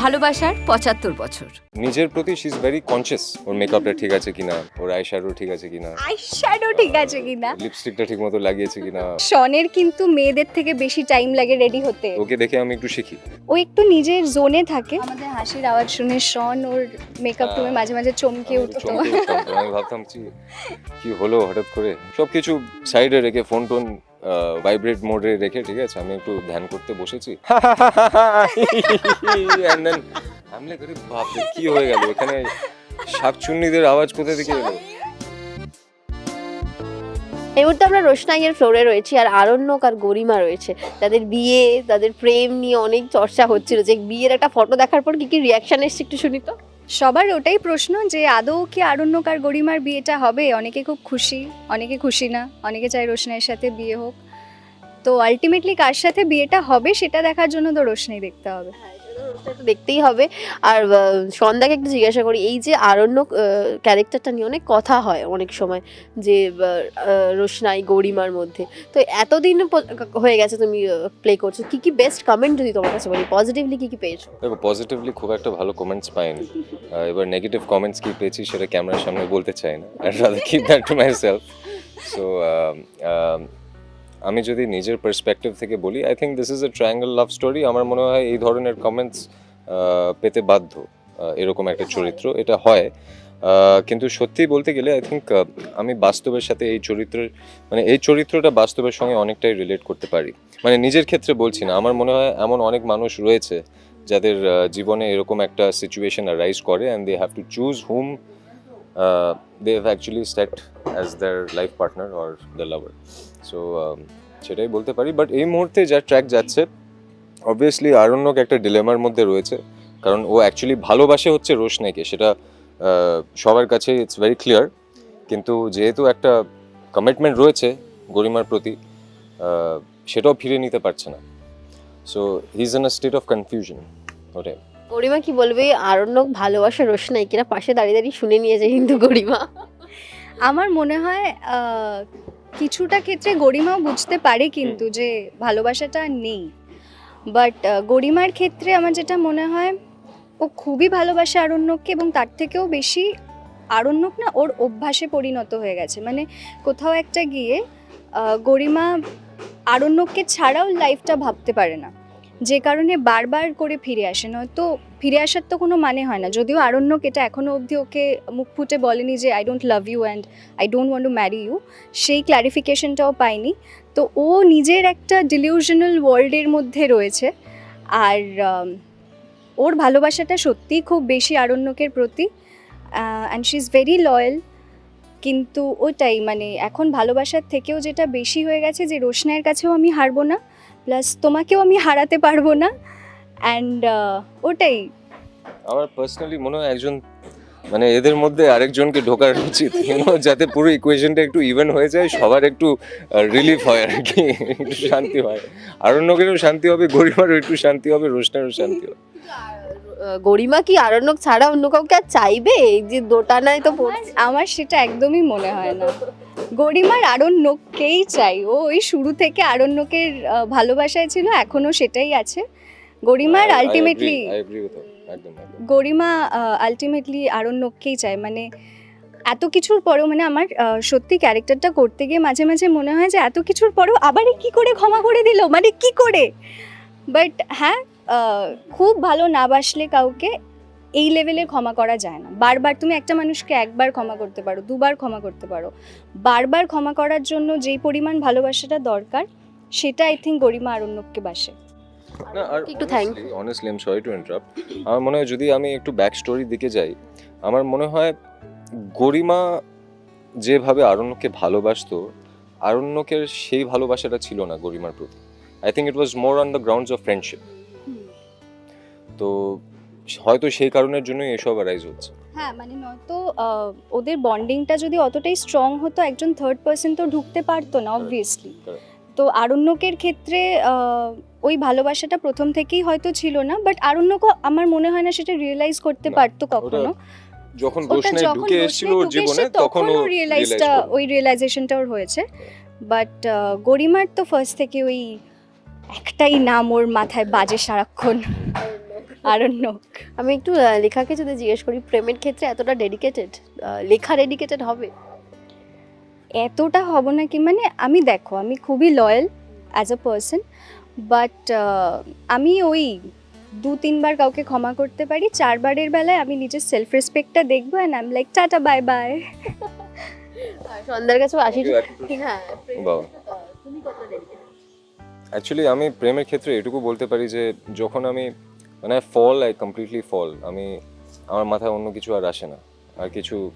ভালোবাসার পঁচাত্তর বছর। নিজের প্রতি শি ইজ ভেরি কনসিয়াস ওর মেকআপটা ঠিক আছে কিনা ওর আই শ্যাডো ঠিক আছে কিনা আই শ্যাডো ঠিক আছে কিনা? লিপস্টিকটা ঠিক মতো লাগিয়েছে কিনা। শনের কিন্তু মেয়েদের থেকে বেশি টাইম লাগে রেডি হতে। ওকে দেখে আমি একটু শিখি। ও একটু নিজের জোনে থাকে। আমাদের হাসির আওয়াজ শুনে শন ওর মেকআপ রুমে মাঝে মাঝে চমকে উঠতো। আমি ভাবতাম কি হলো হঠাৎ করে? সবকিছু সাইডে রেখে ফোন টোন ভাইব্রেট মোডে রেখে ঠিক আছে আমি একটু ধ্যান করতে বসেছি। আমি like, বাপরে কি হয়ে গেল? এখানে শাকচুন্নিদের আওয়াজ কোথা থেকে এলো? এই মুহূর্তে আমরা রোশনাইয়ের ফ্লোরে রয়েছি আর আরণ্যক আর গরিমা রয়েছে। তাদের বিয়ে তাদের প্রেম নিয়ে অনেক চর্চা হচ্ছিল। যে বিয়ের একটা ফটো দেখার পর কি কি রিয়াকশন এসছে একটু শুনি তো? সবার ওটাই প্রশ্ন যে আদৌ কি আরণ্যক আর গরিমার বিয়েটা হবে? অনেকে খুব খুশি, অনেকে খুশি না, অনেকে চায় রোশনাইয়ের সাথে বিয়ে হোক। তো আলটিমেটলি কার সাথে বিয়েটা হবে সেটা দেখার জন্য তো রোশনাই দেখতে হবে। তো দেখতেই হবে। আর সন্ধ্যাকে একটু জিজ্ঞাসা করি, এই যে আরণ্য ক্যারেক্টারটা নিয়ে অনেক কথা হয় অনেক সময় যে রোশনাই গরিমার মধ্যে। তো এতদিন হয়ে গেছে তুমি প্লে করছ, কি কি বেস্ট কমেন্ট যদি তোমার কাছে বলি পজিটিভলি কি কি পেয়েছ? দেখো পজিটিভলি খুব একটা ভালো কমেন্টস পাইনি। এবার নেগেটিভ কমেন্টস কি পেয়েছি সেটা ক্যামেরার সামনে বলতে চাই না। I rather keep that to so আমি যদি নিজের পার্সপেক্টিভ থেকে বলি I think this is a triangle love story আমার মনে হয় এই ধরনের কমেন্টস পেতে বাধ্য এরকম একটা চরিত্র। এটা হয়। কিন্তু সত্যি বলতে গেলে আই থিঙ্ক আমি বাস্তবের সাথে এই চরিত্রের মানে এই চরিত্রটা বাস্তবের সঙ্গে অনেকটাই রিলেট করতে পারি। মানে নিজের ক্ষেত্রে বলছি না আমার মনে হয় এমন অনেক মানুষ রয়েছে যাদের জীবনে এরকম একটা সিচুয়েশন রাইজ করে and they have to choose whom they have actually set as their life partner or the lover so um, সেটাই বলতে পারি। বাট এই মুহূর্তে যা ট্র্যাক যাচ্ছে অবভিয়াসলি আরণ্যক একটা ডিলেমার মধ্যে রয়েছে। কারণ ও অ্যাকচুয়ালি ভালোবাসে হচ্ছে রোশনাইকে। সেটা সবার কাছে ইটস ভেরি ক্লিয়ার কিন্তু যেহেতু একটা কমিটমেন্ট রয়েছে গরিমার প্রতি সেটাও ফিরে নিতে পারছে না। So he is in a state of confusion ওটাই গরিমা কি বলবে? আরণ্যক ভালোবাসা রোশনাই। কিনা পাশে দাঁড়িয়ে দাঁড়িয়ে শুনে নিয়েছে কিন্তু গরিমা। আমার মনে হয় কিছুটা ক্ষেত্রে গরিমাও বুঝতে পারে কিন্তু যে ভালোবাসাটা নেই। বাট গরিমার ক্ষেত্রে আমার যেটা মনে হয় ও খুবই ভালোবাসে আরণ্যককে এবং তার থেকেও বেশি আরণ্যক না ওর অভ্যাসে পরিণত হয়ে গেছে। মানে কোথাও একটা গিয়ে গরিমা আরণ্যককে ছাড়াও লাইফটা ভাবতে পারে না। যে কারণে বারবার করে ফিরে আসে নয়তো ফিরে আসার তো কোনো মানে হয় না। যদিও আরণ্যক এটা এখনও অবধি ওকে মুখ ফুটে বলেনি যে I don't love you and I don't want to marry you সেই ক্ল্যারিফিকেশনটাও পাইনি। তো ও নিজের একটা ডিলিউশনাল ওয়ার্ল্ডের মধ্যে রয়েছে। আর ওর ভালোবাসাটা সত্যিই খুব বেশি আরণ্যকের প্রতি। And she is very loyal কিন্তু ওটাই মানে এখন ভালোবাসার থেকেও যেটা বেশি হয়ে গেছে যে রোশনায়ের কাছেও আমি হারবো না। প্লাস তোমাকেও আমি হারাতে পারব না। অ্যান্ড ওটাই। আমার পার্সোনালি মনে হয় একজন মানে এদের মধ্যে আরেকজনকে ঢোকার উচিত। যাতে পুরো ইকুয়েশনটা একটু ইভেন হয়ে যায় সবার একটু রিলিফ হয় আর কি একটু শান্তি হয়। আরণ্যকেরও শান্তি হবে গরিমারও একটু শান্তি হবে রোশনারও শান্তি হবে। গরিমা কি আরণ্যক ছাড়া অন্য কাউকে আর চাইবে? এই যে দোটানায় তো পড়ছে। আমার সেটা একদমই মনে হয় না। গরিমার আরণ্যককেই চাই। ও ওই শুরু থেকে আরণ্যকের ভালোবাসায় ছিল এখনও সেটাই আছে। গরিমার আলটিমেটলি গরিমা আলটিমেটলি আরণ্যককেই চায়। মানে এত কিছুর পরেও মানে আমার সত্যি ক্যারেক্টারটা করতে গিয়ে মাঝে মাঝে মনে হয় যে এত কিছুর পরেও আবার কি করে ক্ষমা করে দিল? মানে কি করে? বাট হ্যাঁ খুব ভালো না বাসলে কাউকে এই লেভেলে ক্ষমা করা যায় না। বারবার তুমি একটা মানুষকে একবার ক্ষমা করতে পারো দুবার ক্ষমা করতে পারো। বারবার ক্ষমা করার জন্য যেই পরিমাণ ভালোবাসাটা দরকার সেটা আই থিঙ্ক গরিমা আরণ্যককে বাসে। না আর একটু thank honestly I am sorry to interrupt আমার মনে হয় যদি আমি একটু ব্যাক স্টোরির দিকে যাই আমার মনে হয় গরিমা যেভাবে আরণ্যকে ভালোবাসতো আরণ্যকের সেই ভালোবাসাটা ছিল না গরিমার প্রতি। I think it was more on the grounds of friendship তো হয়তো সেই কারণের জন্যই এসব অ্যারাইজ হচ্ছে। হ্যাঁ মানে নয়তো ওদের বন্ডিংটা যদি অতটাই স্ট্রং হতো একজন থার্ড পার্সন তো ঢুকতে পারতো না অবভিয়াসলি তো আরণ্যকের ক্ষেত্রে ওই ভালোবাসাটা প্রথম থেকেই হয়তো ছিল না বাট আরণ্যকও আমার মনে হয় না সেটা রিয়েলাইজ করতে পারতো কখনো। যখন রোশনাই ঢুকে এসেছিল ওর জীবনে তখন ও রিয়েলাইজটা ওই রিয়েলাইজেশনটা ওর হয়েছে বাট গরিমার তো ফার্স্ট থেকে ওই একটাই নাম ওর মাথায় বাজে সারাক্ষণ। আরণ্যক আমি একটু লেখাকে যদি জিজ্ঞেস করি প্রেমের ক্ষেত্রে এতটা ডেডিকেটেড লেখা ডেডিকেটেড হবে? এতটা হব না কি মানে আমি দেখো আমি খুবই loyal as a person but আমি ওই দু তিনবার কাউকে ক্ষমা করতে পারি চারবারের বেলায় আমি নিজের সেলফ রেসপেক্টটা দেখব and I am like tata bye bye সন্ধ্যার কাছেও আসি হ্যাঁ অ্যাকচুয়ালি আমি প্রেমের ক্ষেত্রে এটুকু বলতে পারি যে যখন আমি মানে ফল আই কমপ্লিটলি ফল আমি আমার মাথায় অন্য কিছু আর আসে না। আর কিছু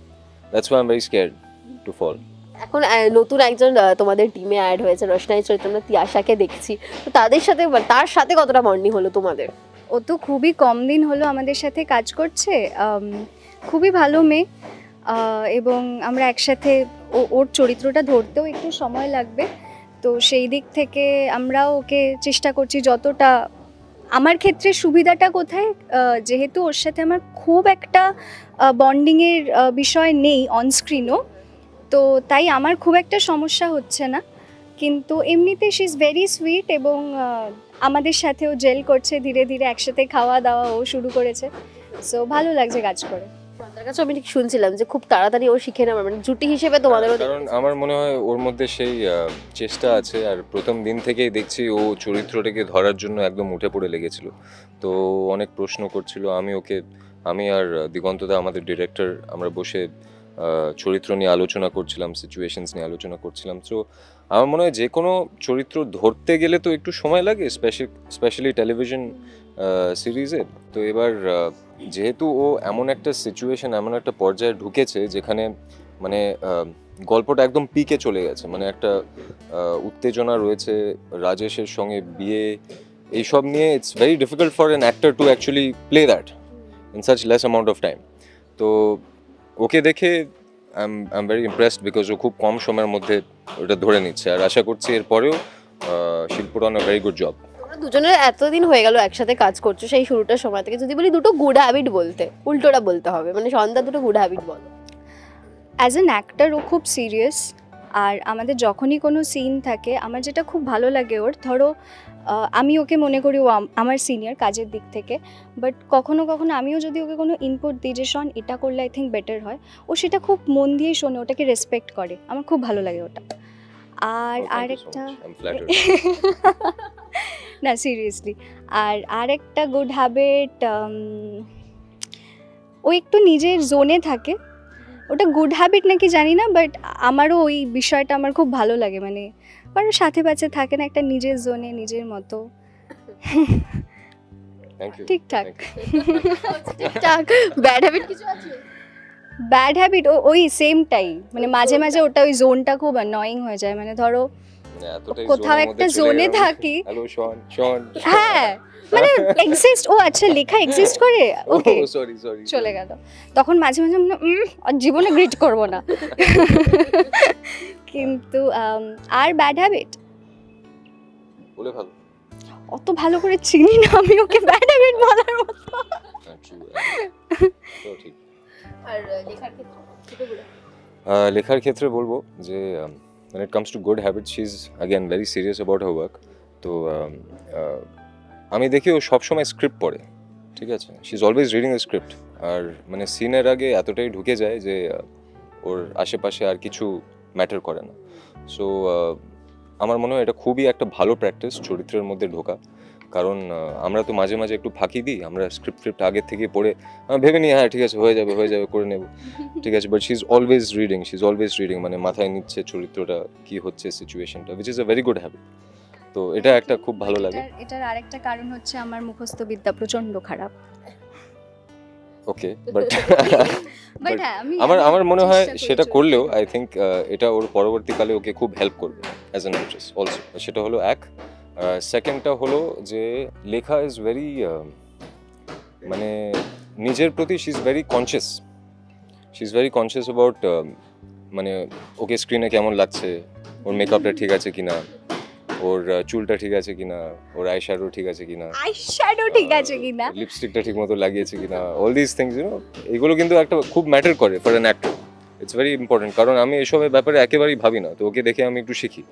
that's why am very scared to fall এখন নতুন একজন তোমাদের টিমে অ্যাড হয়েছে রোশনাই চৈতন্য তিয়াশাকে দেখছি। তো তাদের সাথে তার সাথে কতটা বন্ডিং হলো তোমাদের? ও তো খুবই কম দিন হলো আমাদের সাথে কাজ করছে। খুবই ভালো মেয়ে। এবং আমরা একসাথে ও- ওর চরিত্রটা ধরতেও একটু সময় লাগবে। তো সেই দিক থেকে আমরাও ওকে চেষ্টা করছি যতটা আমার ক্ষেত্রে সুবিধাটা কোথায়? যেহেতু ওর সাথে আমার খুব একটা বন্ডিংয়ের বিষয় নেই অনস্ক্রিনও তো তাই আমার খুব একটা সমস্যা হচ্ছে না। কিন্তু এমনিতে শি ইজ ভেরি সুইট এবং আমাদের সাথেও জেল করছে, ধীরে ধীরে একসাথে খাওয়া দাওয়া ও শুরু করেছে। সো ভালো লাগছে কাজ করে। সন্ধ্যার কাছে আমি ঠিক শুনছিলাম যে খুব তাড়াতাড়ি ও শিখে নেবে মানে জুটি হিসেবে তোমাদেরও কারণ আমার মনে হয় ওর মধ্যে সেই চেষ্টা আছে আর প্রথম দিন থেকেই দেখছি ও চরিত্রটাকে ধরার জন্য একদম উঠে পড়ে লেগেছিল। তো অনেক প্রশ্ন করছিল আমি ওকে আমি আর দিগন্তদা আমাদের ডিরেক্টর আমরা বসে চরিত্র নিয়ে আলোচনা করছিলাম সিচুয়েশনস নিয়ে আলোচনা করছিলাম। তো আমার মনে হয় যে কোনো চরিত্র ধরতে গেলে তো একটু সময় লাগে স্পেশালি টেলিভিশন সিরিজে তো এবার যেহেতু ও এমন একটা সিচুয়েশন এমন একটা পর্যায়ে ঢুকেছে যেখানে মানে গল্পটা একদম পিকে চলে গেছে। মানে একটা উত্তেজনা রয়েছে রাজেশের সঙ্গে বিয়ে, এইসব নিয়ে it's very difficult for an actor to actually play that in such less amount of time তো ওকে দেখে I am I am very impressed because ও খুব কম সময়ের মধ্যে ওটা ধরে নিচ্ছে। আর আশা করছি এরপরেও শিল্পর অন গুড জব দুজনের এতদিন হয়ে গেল একসাথে কাজ করছ সেই শুরুটার সময় থেকে। যদি বলি দুটো গুড হ্যাবিট বলতে উল্টোটা বলতে হবে মানে সন্ধ্যা দুটো গুড হ্যাবিট বলো। অ্যাজ অ্যান অ্যাক্টার ও খুব সিরিয়াস আর আমাদের যখনই কোনো সিন থাকে আমার যেটা খুব ভালো লাগে ওর ধরো আমি ওকে মনে করি ও আম- আমার সিনিয়র কাজের দিক থেকে বাট কখনো কখনো আমিও যদি ওকে কোনো ইনপুট দিই যে শন এটা করলে আই থিঙ্ক বেটার হয় ও সেটা খুব মন দিয়ে শোনে ওটাকে রেসপেক্ট করে। আমার খুব ভালো লাগে ওটা। আর আরেকটা না সিরিয়াসলি আর আরেকটা গুড হ্যাবিট ও একটু নিজের জোনে থাকে। ওটা গুড হ্যাবিট নাকি জানি না বাট আমারও ওই বিষয়টা আমার খুব ভালো লাগে। মানে কারণ সাথে পাচ্ছে থাকে না একটা নিজের জোনে নিজের মতো। ঠিকঠাক ঠিকঠাক ব্যাড হ্যাবিট কিছু আছে? ব্যাড হ্যাবিট ও ওই সেমটাই মানে মাঝে মাঝে ওটা ওই জোনটা খুব অ্যানয়িং হয়ে যায়। মানে ধরো কোথাও একটা জোনে থাকি। হ্যালো শন শন হ্যাঁ মানে এক্সিস্ট ও আচ্ছা লেখা এক্সিস্ট করে? ওকে সরি সরি চলে গেল। তখন মাঝে মাঝে মনে আর জীবনে গ্রিট করব না। কিন্তু আর ব্যাড হ্যাবিট বলে ভালো। অত ভালো করে চিনি না আমি ওকে ব্যাড হ্যাবিট বলার মতো। হ্যাঁ, ঠিক। আর লেখার ক্ষেত্রে লেখার ক্ষেত্রে বলব যে when it comes to good habits she's again very serious about her work. তো um, আহ, আমি দেখি ও সবসময় স্ক্রিপ্ট পড়ে ঠিক আছে? She is always reading the script আর মানে সিনের আগে এতটাই ঢুকে যায় যে আহ, ওর আশেপাশে আর কিছু ম্যাটার করে না। সো আমার মনে হয় এটা খুবই একটা ভালো প্র্যাকটিস চরিত্রের মধ্যে ঢোকা। কারণ আমরা তো মাঝে মাঝে একটু ফাঁকি দিই আমরা স্ক্রিপ্ট ফ্রিপ্ট আগের থেকে পড়ে ভেবে নিই হ্যাঁ ঠিক আছে হয়ে যাবে হয়ে যাবে করে নেব। ঠিক আছে but she is always reading she is always reading মানে মাথায় নিচ্ছে চরিত্রটা কি হচ্ছে সিচুয়েশনটা which is a very good habit তো এটা একটা খুব ভালো লাগে। এটার- আরেকটা কারণ হচ্ছে আমার মুখস্থ বিদ্যা প্রচণ্ড খারাপ। ওকে বাট হ্যাঁ আমি আমার আমার মনে হয় সেটা করলেও আই থিঙ্ক এটা ওর পরবর্তীকালে ওকে খুব হেল্প করবে অ্যাজ অ্যান অ্যাক্ট্রেস অলসো সেটা হলো এক সেকেন্ডটা হলো যে লেখা ইজ ভেরি মানে নিজের প্রতি she is very conscious she is very conscious about মানে ওকে স্ক্রিনে কেমন লাগছে? ওর মেকআপটা ঠিক আছে কি না ওর চুলটা ঠিক আছে কিনা? ওর আই শ্যাডো ঠিক আছে কিনা? আই শ্যাডো ঠিক আছে কিনা? লিপস্টিকটা ঠিক মতো লাগিয়েছে কিনা? অল দিস থিংস ইউনো এগুলো কিন্তু একটা খুব ম্যাটার করে for an actor it's very important কারণ আমি এসবের ব্যাপারে একেবারেই ভাবি না। তো ওকে দেখে আমি একটু শিখি।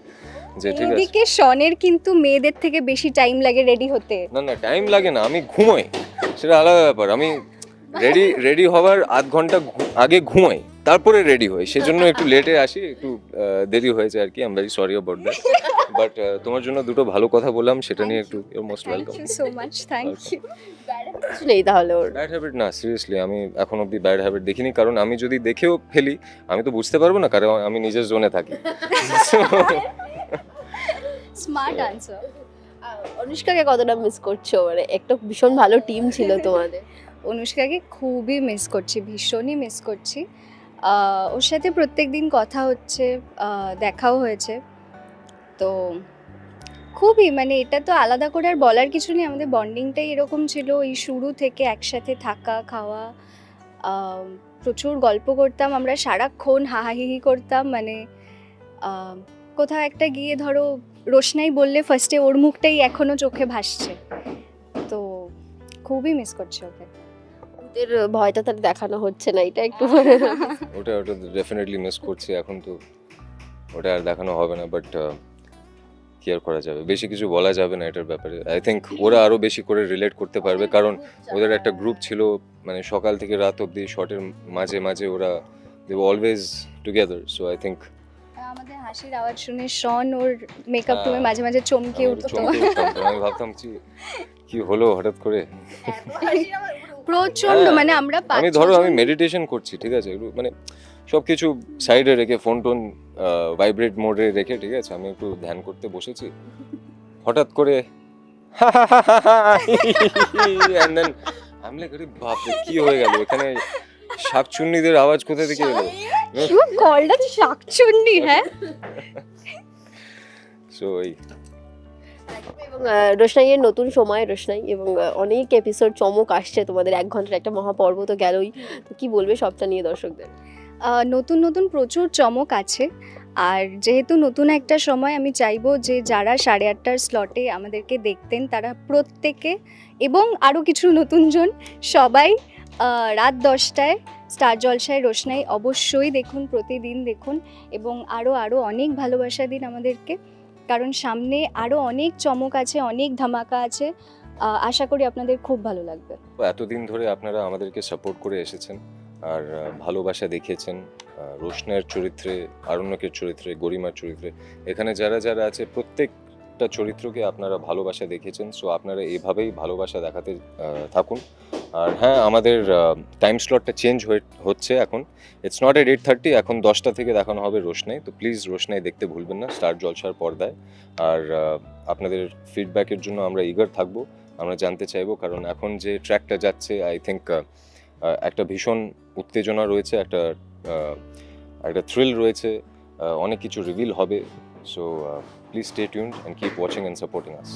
যে ঠিক আছে। এদিকে শনের কিন্তু মেয়েদের থেকে বেশি টাইম লাগে রেডি হতে। না না টাইম লাগে না আমি ঘুমোই। সেটা আলাদা ব্যাপার আমি রেডি রেডি হওয়ার আধ ঘণ্টা আগে ঘুমাই তারপরে রেডি হই। সেজন্য একটু লেটে আসি একটু দেরি হয়েছে আর কি I am very sorry about that but তোমার জন্য দুটো ভালো কথা বললাম সেটা নিয়ে একটু your most thank welcome you so much thank you নেই তাহলে ওর। ব্যাড হ্যাবিট না সিরিয়াসলি আমি এখন অবধি ব্যাড হ্যাবিট দেখিনি কারণ আমি যদি দেখেও ফেলি আমি তো বুঝতে পারব না কারণ আমি নিজের জোনে থাকি। স্মার্ট আনসার অনুষ্কাকে কতটা মিস করছ? মানে একটা ভীষণ ভালো টিম ছিল তোমাদের। অনুষ্কাকে খুবই মিস করছি ভীষণই মিস করছি। ওর সাথে প্রত্যেক দিন কথা হচ্ছে দেখাও হয়েছে। তো খুবই মানে এটা তো আলাদা করে আর বলার কিছু নেই। আমাদের বন্ডিংটাই এরকম ছিল এই শুরু থেকে একসাথে থাকা খাওয়া প্রচুর গল্প করতাম। আমরা সারাক্ষণ হাহাহিহি করতাম মানে কোথাও একটা গিয়ে ধরো রোশনাই বললে ফার্স্টে ওর মুখটাই এখনও চোখে ভাসছে। তো খুবই মিস করছে ওকে। ভূতের ভয়টা তার দেখানো হচ্ছে না এটা একটু ওটা ওটা ডেফিনেটলি মিস করছি এখন তো ওটা আর দেখানো হবে না বাট কি আর করা যাবে? বেশি কিছু বলা যাবে না এটার ব্যাপারে। আই থিঙ্ক ওরা আরও বেশি করে রিলেট করতে পারবে কারণ ওদের একটা গ্রুপ ছিল মানে সকাল থেকে রাত অবধি শর্টের মাঝে মাঝে ওরা they always together so I think আমাদের হাসির আওয়াজ শুনে শন ওর মেকআপ রুমে হ্যাঁ। মাঝে মাঝে চমকে উঠতো। আমি ভাবতাম কি হলো হঠাৎ করে? প্রচণ্ড হ্যাঁ। মানে আমরা আমি ধরো আমি মেডিটেশন করছি ঠিক আছে? মানে সব কিছু সাইডে রেখে ফোন টোন ভাইব্রেট মোডে রেখে ঠিক আছে? আমি একটু ধ্যান করতে বসেছি। হঠাৎ করে আমি বাপরে কি হয়ে গেল? এখানে শাকচুন্নিদের আওয়াজ কোথা থেকে এলো? কি কলটা শাকচুন্নি হ্যাঁ? সো এই। এবং রোশনাইয়ের নতুন সময় রোশনাই এবং অনেক এপিসোড চমক আসছে তোমাদের এক ঘণ্টার একটা মহাপর্ব তো গেলই। তো কি বলবে সবটা নিয়ে দর্শকদের? আহ, নতুন নতুন প্রচুর চমক আছে। আর যেহেতু নতুন একটা সময় আমি চাইব যে যারা সাড়ে আটটার স্লটে আমাদেরকে দেখতেন তারা প্রত্যেকে এবং আরও কিছু নতুনজন সবাই রাত দশটায় স্টার জলসায় রোশনাই অবশ্যই দেখুন, প্রতিদিন দেখুন এবং আরও আরও অনেক ভালোবাসা দিন আমাদেরকে। কারণ সামনে আরও অনেক চমক আছে, অনেক ধামাকা আছে। আশা করি আপনাদের খুব ভালো লাগবে। এতদিন ধরে আপনারা আমাদেরকে সাপোর্ট করে এসেছেন আর ভালোবাসা দেখিয়েছেন। রোশনের চরিত্রে, আরণ্যকের চরিত্রে, গরিমার চরিত্রে, এখানে যারা যারা আছে, প্রত্যেকটা চরিত্রকে আপনারা ভালোবাসা দেখিয়েছেন। সো আপনারা এভাবেই ভালোবাসা দেখাতে থাকুন। আর হ্যাঁ আমাদের টাইম স্লটটা চেঞ্জ হচ্ছে এখন। It's not at eight thirty এখন দশটা থেকে দেখানো হবে রোশনাই, তো প্লিজ রোশনাই দেখতে ভুলবেন না স্টার জলসার পর্দায়। আর আপনাদের ফিডব্যাকের জন্য আমরা ইগার থাকব, আমরা জানতে চাইব, কারণ এখন যে ট্র্যাকটা যাচ্ছে আই থিঙ্ক একটা ভীষণ উত্তেজনা রয়েছে, একটা একটা থ্রিল রয়েছে অনেক কিছু রিভিল হবে so please stay tuned and keep watching and supporting us